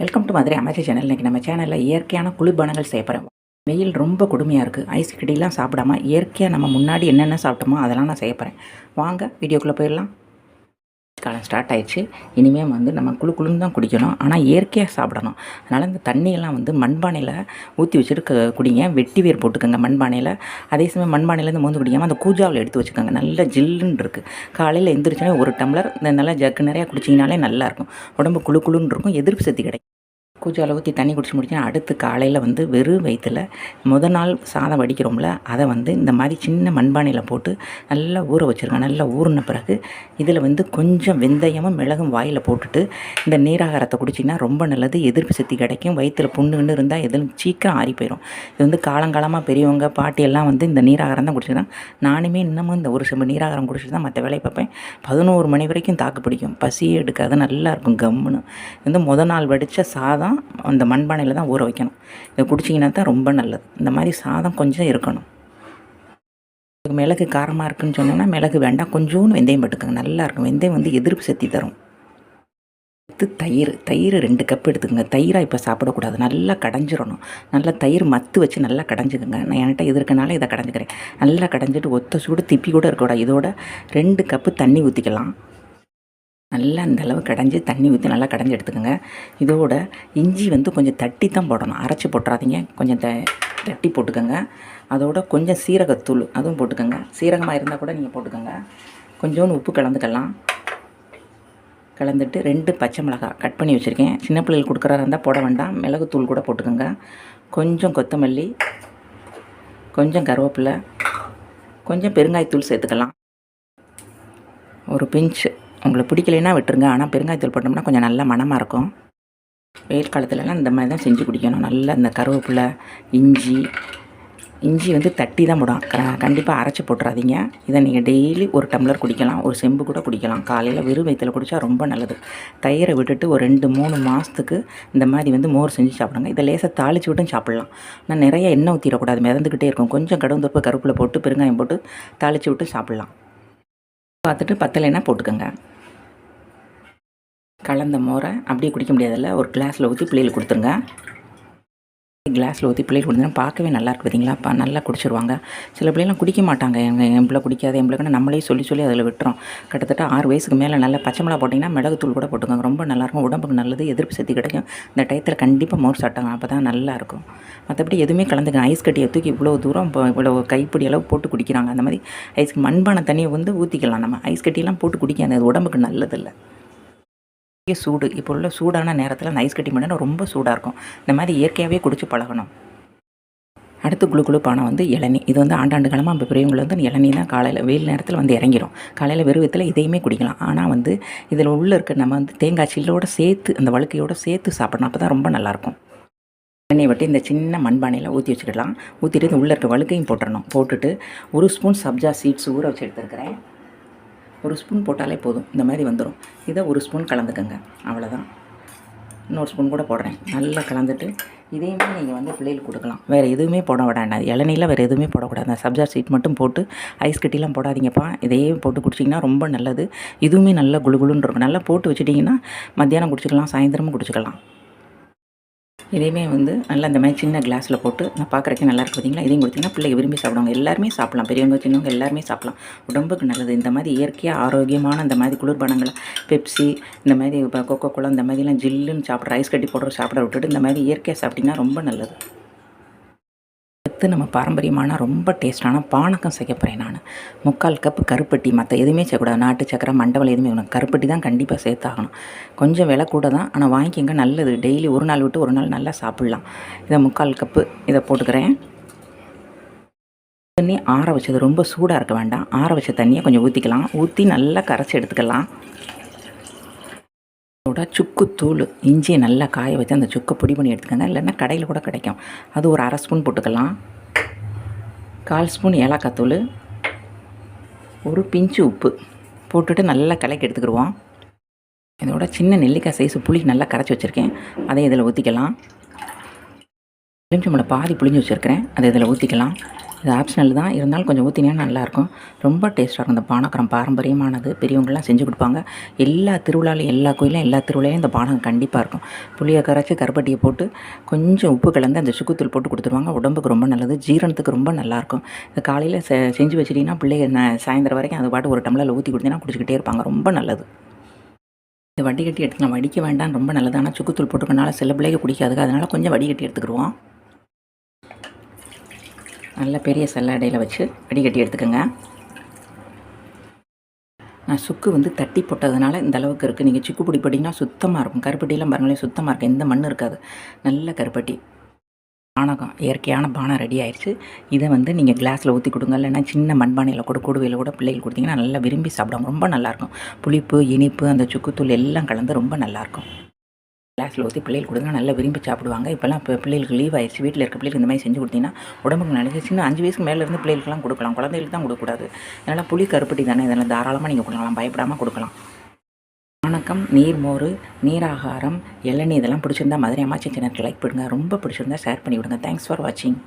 Welcome to Madurai அமைச்சர் channel இன்றைக்கி நம்ம சேனலில் இயற்கையான குளிர்பானங்கள் செய்யப்படுறோம் வெயில் ரொம்ப கொடுமையாக இருக்குது ஐஸ் கட்டிலாம் சாப்பிடாம இயற்கையாக நம்ம முன்னாடி என்னென்ன சாப்பிட்டோமோ அதெல்லாம் நான் செய்யப்படுறேன் வாங்க வீடியோக்குள்ளே போயிடலாம். காலம் ஸ்டார்ட் ஆயிடுச்சு. இனிமேல் வந்து நம்ம குளு குளுன்னு தான் குடிக்கணும். ஆனால் இயற்கையாக சாப்பிடணும். அதனால் இந்த தண்ணியெல்லாம் வந்து மண்பானையில் ஊற்றி வச்சுட்டு குடிங்க. வெட்டி வேர் போட்டுக்கோங்க மண்பானையில் அதே சமயம் மண்பானையிலேருந்து மோந்து குடிக்காமல் அந்த கூஜாவில் எடுத்து வச்சுக்கோங்க. நல்ல ஜில்லுன்னு இருக்குது காலையில் எந்திரிச்சோன்னே ஒரு டம்ளர் இந்த நல்லா ஜக்கு நிறையா குடிச்சிங்கனாலே நல்லாயிருக்கும் உடம்பு குளு குளுன்னு இருக்கும். எதிர்ப்பு சக்தி கிடைக்கும். கூஜாவில் ஊற்றி தண்ணி குடிச்சு முடிச்சுன்னா அடுத்து காலையில் வந்து வெறும் வயிற்றில் முத நாள் சாதம் வடிக்கிறோம்ல அதை வந்து இந்த மாதிரி சின்ன மண்பானையில் போட்டு நல்லா ஊற வச்சுருக்கேன் நல்லா ஊறின பிறகு இதில் வந்து கொஞ்சம் வெந்தயமும் மிளகும் வாயில் போட்டுட்டு இந்த நீராகாரத்தை குடிச்சிங்கன்னா ரொம்ப நல்லது. எதிர்ப்பு சக்தி கிடைக்கும். வயிற்றில் புண்ணுன்னு இருந்தால் எதுவும் சீக்கிரம் ஆறி போயிடும் இது வந்து காலங்காலமாக பெரியவங்க பாட்டி எல்லாம் வந்து இந்த நீராகாரம் தான் குடிச்சிருக்காங்க நானுமே இன்னமும் இந்த ஒரு செம்பு நீராகாரம் குடிச்சிட்டு தான் மற்ற வேலையை பார்ப்பேன். பதினோரு மணி வரைக்கும் தாக்கு பிடிக்கும். பசியே எடுக்காது. நல்லா இருக்கும். கம்முன்னு. இது வந்து முத நாள் வடித்த சாதம். அந்த மண்பானையில் தான் ஊற வைக்கணும். இதை குடிச்சிங்கன்னா தான் ரொம்ப நல்லது. இந்த மாதிரி சாதம் கொஞ்சம் இருக்கணும். மிளகு காரமாக இருக்குன்னு சொன்னோன்னா மிளகு வேண்டாம். கொஞ்சோன்னு வெந்தயம் போட்டுக்கோங்க. நல்லா இருக்கும். வெந்தயம் வந்து எதிர்ப்பு சக்தி தரும். அடுத்து தயிர். தயிர் ரெண்டு கப் எடுத்துக்கோங்க. தயிராக இப்போ சாப்பிடக்கூடாது. நல்லா கடைஞ்சிடணும் நல்லா தயிர் மத்து வச்சு நல்லா கடைஞ்சிக்கோங்க. நான் என்கிட்ட இது இருக்கனால இதை கடைஞ்சிக்கிறேன். நல்லா கடைஞ்சிட்டு ஒத்த சூடு திப்பி கூட இருக்கக்கூடாது. இதோட ரெண்டு கப்பு தண்ணி ஊற்றிக்கலாம் நல்லா அந்த அளவு கடைஞ்சி தண்ணி ஊற்றி நல்லா கடைஞ்சி எடுத்துக்கோங்க. இதோட இஞ்சி வந்து கொஞ்சம் தட்டி தான் போடணும். அரைச்சி போட்டுறாதீங்க. கொஞ்சம் த தட்டி போட்டுக்கோங்க. அதோட கொஞ்சம் சீரகத்தூள் அதுவும் போட்டுக்கோங்க. சீரகமாக இருந்தால் கூட நீங்கள் போட்டுக்கோங்க. கொஞ்சோண்டு உப்பு கலந்துக்கலாம். கலந்துட்டு ரெண்டு பச்சை மிளகாய் கட் பண்ணி வச்சுருக்கேன். சின்ன பிள்ளைகளுக்கு கொடுக்குறதா இருந்தால் போட வேண்டாம். மிளகுத்தூள் கூட போட்டுக்கோங்க. கொஞ்சம் கொத்தமல்லி கொஞ்சம் கருவேப்பிலை கொஞ்சம் பெருங்காயத்தூள் சேர்த்துக்கலாம். ஒரு பிஞ்சு உங்களுக்கு பிடிக்கலைன்னா விட்டுருங்க. ஆனால் பெருங்காயத்தூள் போட்டோம்னா கொஞ்சம் நல்ல மணமாக இருக்கும். வெயில் காலத்துலலாம் இந்த மாதிரி தான் செஞ்சு குடிக்கணும். நல்லா இந்த கருவேப்பிலை இஞ்சி இஞ்சி வந்து தட்டி தான் போடும். கண்டிப்பாக அரைச்சி போட்டுறாதீங்க. இதை நீங்கள் டெய்லி ஒரு டம்ளர் குடிக்கலாம். ஒரு செம்பு கூட குடிக்கலாம். காலையில் வெறும் வயிற்றில் குடித்தா ரொம்ப நல்லது. தயிரை விட்டுட்டு ஒரு ரெண்டு மூணு மாதத்துக்கு இந்த மாதிரி வந்து மோர் செஞ்சு சாப்பிடுங்க. இதை லேசாக தாளிச்சு விட்டும் சாப்பிட்லாம். நான் நிறைய எண்ணெய் ஊற்றிடக்கூடாது மிதந்துக்கிட்டே இருக்கும். கொஞ்சம் கடவுந்தொப்பு கருப்பில் போட்டு பெருங்காயம் போட்டு தாளித்து விட்டு சாப்பிட்லாம். பார்த்துட்டு பத்தலைன்னா போட்டுக்கோங்க. கலந்த மோரை அப்படியே குடிக்க முடியாதில்ல ஒரு கிளாஸில் ஊற்றி பிள்ளைகளுக்கு கொடுத்துருங்க. கிளாஸில் ஊற்றி பிள்ளைகள் கொடுத்தீங்கன்னா பார்க்கவே நல்லா பார்த்தீங்களா அப்போ நல்லா குடிச்சிருவாங்க. சில பிள்ளைலாம் குடிக்க மாட்டாங்க. எங்கள் என் பிள்ளை குடிக்காத என் பிள்ளைக்குன்னு நம்மளே சொல்லி சொல்லி அதில் விட்டுறோம். கிட்டத்தட்ட ஆறு வயசுக்கு மேலே நல்லா பச்சை மிளகா போட்டிங்கன்னா மிளகுத்தூள் கூட போட்டுக்கோங்க. ரொம்ப நல்லாயிருக்கும் உடம்புக்கு நல்லது எதிர்ப்பு சக்தி கிடைக்கும். இந்த டயத்தில் கண்டிப்பாக மோர் சாப்பிட்டாங்க அப்போ தான் நல்லாயிருக்கும் மற்றபடி எதுவுமே கலந்துக்க ஐஸ் கட்டியை தூக்கி இவ்வளோ தூரம் இப்போ இவ்வளோ கைப்பிடி அளவு போட்டு குடிக்கிறாங்க. அந்த மாதிரி ஐஸ்க்கு மண்பானை தண்ணியை வந்து ஊற்றிக்கலாம் நம்ம. ஐஸ் கட்டியெல்லாம் போட்டு குடிக்காது அது உடம்புக்கு நல்லதில்லை. சூடு. இப்போ உள்ள சூடான நேரத்தில் அந்த ஐஸ் கட்டி மட்டும் ரொம்ப சூடாக இருக்கும். இந்த மாதிரி இயற்கையாகவே குடிச்சு பழகணும். அடுத்து குளு குளு பானம் வந்து இளநீ. இது வந்து ஆண்டாண்டு காலமாக இப்போ பெரியவங்களை வந்து இளநீ தான் காலையில் வெயில் நேரத்தில் வந்து இறங்கிடும் காலையில் வெறுவத்தில் இதையுமே குடிக்கலாம். ஆனால் வந்து இதில் உள்ளே இருக்க நம்ம வந்து தேங்காய் சில்லோட சேர்த்து அந்த வழுக்கையோட சேர்த்து சாப்பிடணும். அப்போ தான் ரொம்ப நல்லாயிருக்கும் எண்ணெய் வட்டி இந்த சின்ன மண்பானையில் ஊற்றி வச்சுக்கிடலாம். ஊற்றிட்டு இந்த உள்ளே இருக்க வழுக்கையும் போட்டுடணும் போட்டுட்டு ஒரு ஸ்பூன் சப்ஜா சீட்ஸ் ஊற வச்சு எடுத்துருக்கிறேன். ஒரு ஸ்பூன் போட்டாலே போதும். இந்த மாதிரி வந்துடும் இதை ஒரு ஸ்பூன் கலந்துக்கோங்க. அவ்வளோதான் இன்னொரு ஸ்பூன் கூட போடுறேன். நல்லா கலந்துட்டு இதையுமே நீங்கள் வந்து பிள்ளைகளுக்கு கொடுக்கலாம். வேறு எதுவுமே போட வேண்டாம் இளநீல வேறு எதுவுமே போடக்கூடாது. அந்த சப்ஜா சீட் மட்டும் போட்டு ஐஸ் கட்டிலாம் போடாதீங்கப்பா. இதையே போட்டு குடிச்சிங்கன்னா ரொம்ப நல்லது. இதுவுமே நல்லா குளுகுளுன்னு இருக்கும். நல்லா போட்டு வச்சிட்டிங்கன்னா மத்தியானம் குடிச்சிக்கலாம் சாயந்தரமும் குடிச்சிக்கலாம். இதையுமே வந்து நல்லா அந்த மாதிரி சின்ன கிளாஸில் போட்டு நான் பார்க்குறக்கே நல்லா இருக்கு பார்த்தீங்களா இதையும் கொடுத்தீங்கன்னா பிள்ளைங்க விரும்பி சாப்பிடுவாங்க. எல்லாருமே சாப்பிடலாம். பெரியவங்க சின்னவங்க எல்லாருமே சாப்பிடலாம். உடம்புக்கு நல்லது. இந்த மாதிரி இயற்கையாக ஆரோக்கியமான இந்த மாதிரி குளிர்பானங்களை பெப்சி இந்த மாதிரி கோகோ கொக்கோ கோலா இந்த மாதிரிலாம் ஜில்லுன்னு சாப்பிட்ற ஐஸ் கட்டி போடுற சாப்பிட விட்டுட்டு இந்த மாதிரி இயற்கையாக சாப்பிட்டிங்கன்னா ரொம்ப நல்லது. அடுத்து நம்ம பாரம்பரியமான ரொம்ப டேஸ்டான பானக்கம் செய்ய போகிறேன் நான். முக்கால் கப்பு கருப்பட்டி மற்ற எதுவுமே செய்யக்கூடாது. நாட்டு சக்கரை மண்டபம் எதுவுமே வேணும். கருப்பட்டி தான் கண்டிப்பாக சேர்த்தாகணும். கொஞ்சம் விலை கூட தான். ஆனால் வாங்கிக்கங்க. நல்லது. டெய்லி ஒரு நாள் விட்டு ஒரு நாள் நல்லா சாப்பிட்லாம். இதை முக்கால் கப்பு இதை போட்டுக்கிறேன். தண்ணி ஆற வச்சது ரொம்ப சூடாக இருக்க வேண்டாம். ஆற வச்ச தண்ணியை கொஞ்சம் ஊற்றிக்கலாம் ஊற்றி நல்லா கரைச்சி எடுத்துக்கலாம். அதோட சுக்குத்தூள் இஞ்சியை நல்லா காய வச்சு அந்த சுக்கை பொடி பண்ணி எடுத்துக்கோங்க. இல்லைன்னா கடையில் கூட கிடைக்கும். அது ஒரு அரை ஸ்பூன் போட்டுக்கலாம். கால் ஸ்பூன் ஏலக்காத்தூள் ஒரு பிஞ்சு உப்பு போட்டுட்டு நல்லா கலக்கி எடுத்துக்கிடுவோம். இதோட சின்ன நெல்லிக்காய் சைஸ் புளி நல்லா கரைச்சி வச்சுருக்கேன். அதையும் இதில் ஊற்றிக்கலாம் எலுமிச்சம்பழம் பாதி புளிஞ்சு வச்சுருக்கிறேன். அதை இதில் ஊற்றிக்கலாம் இது ஆப்ஷனல் தான். இருந்தாலும் கொஞ்சம் ஊற்றினா நல்லாயிருக்கும். ரொம்ப டேஸ்ட்டாக இருக்கும். இந்த பானக்கரம் பாரம்பரியமானது. பெரியவங்களாம் செஞ்சு கொடுப்பாங்க. எல்லா திருவிழாலையும் எல்லா கோயிலும் எல்லா திருவிழாலையும் இந்த பானகம் கண்டிப்பாக இருக்கும். புளியை கரைச்சி கருப்பட்டியை போட்டு கொஞ்சம் உப்பு கலந்து அந்த சுக்குத்தூள் போட்டு கொடுத்துருவாங்க. உடம்புக்கு ரொம்ப நல்லது. ஜீரணத்துக்கு ரொம்ப நல்லாயிருக்கும். இது காலையில் செ செஞ்சு வச்சிட்டிங்கன்னா பிள்ளைங்க சாயந்தரம் வரைக்கும் அது பாட்டு ஒரு டம்ளரில் ஊற்றி கொடுத்தீங்கன்னா குடிச்சிக்கிட்டே இருப்பாங்க. ரொம்ப நல்லது. இந்த வடிகட்டி எடுத்துக்கலாம். வடிக்க வேண்டாம். ரொம்ப நல்லது. ஆனால் சுக்குத்தூள் போட்டுக்கனால சில பிள்ளைங்க குடிக்காதுங்க. அதனால் கொஞ்சம் வடிகட்டி எடுத்துக்கிடுவோம். நல்ல பெரிய சல்லாடையில் வச்சு வடிகட்டி எடுத்துக்கோங்க. நான் சுக்கு வந்து தட்டி போட்டதுனால இந்த அளவுக்கு இருக்குது நீங்கள் சுக்கு பிடி போட்டிங்கன்னா சுத்தமாக இருக்கும். கருப்பட்டியெல்லாம் பாருங்களேன் சுத்தமாக இருக்கும். எந்த மண் இருக்காது. நல்ல கருப்பட்டி. பானகம் இயற்கையான பானம் ரெடி ஆயிடுச்சு இதை வந்து நீங்கள் கிளாஸில் ஊற்றி கொடுங்க. இல்லைன்னா சின்ன மண்பானையில் கூட கூடுவையில் கூட பிள்ளைகள் கொடுத்தீங்கன்னா நல்லா விரும்பி சாப்பிடுவாங்க. ரொம்ப நல்லாயிருக்கும் புளிப்பு இனிப்பு அந்த சுக்குத்தூள் எல்லாம் கலந்து ரொம்ப நல்லாயிருக்கும் கிளாஸில் ஊற்றி பிள்ளைகள் கொடுங்க. நல்லா விரும்பி சாப்பிடுவாங்க. இப்போல்லாம் இப்போ பிள்ளைகளுக்கு லீவ் ஆயிடுச்சு. வீட்டில் இருக்க பிள்ளைகளுக்கு இந்த மாதிரி செஞ்சு கொடுத்தீங்கன்னா உடம்புக்கு நல்லது. சின்ன அஞ்சு வயசுக்கு மேலே இருந்து பிள்ளைகளுக்குலாம் கொடுக்கலாம். குழந்தைகளுக்கு தான் கொடுக்கக்கூடாது. அதனால் புளி கருப்பட்டி தானே? இதெல்லாம் தாராளமாக நீங்கள் கொடுக்கலாம். பயப்படாமல் கொடுக்கலாம். வணக்கம். நீர்மோர் நீராகாரம் இளநீ இதெல்லாம் பிடிச்சிருந்தா மதுரை அம்மாச்சி சேனலுக்கு லைக் பண்ணுங்கள் ரொம்ப பிடிச்சிருந்தா ஷேர் பண்ணி விடுங்க தேங்க்ஸ் ஃபார் வாட்சிங்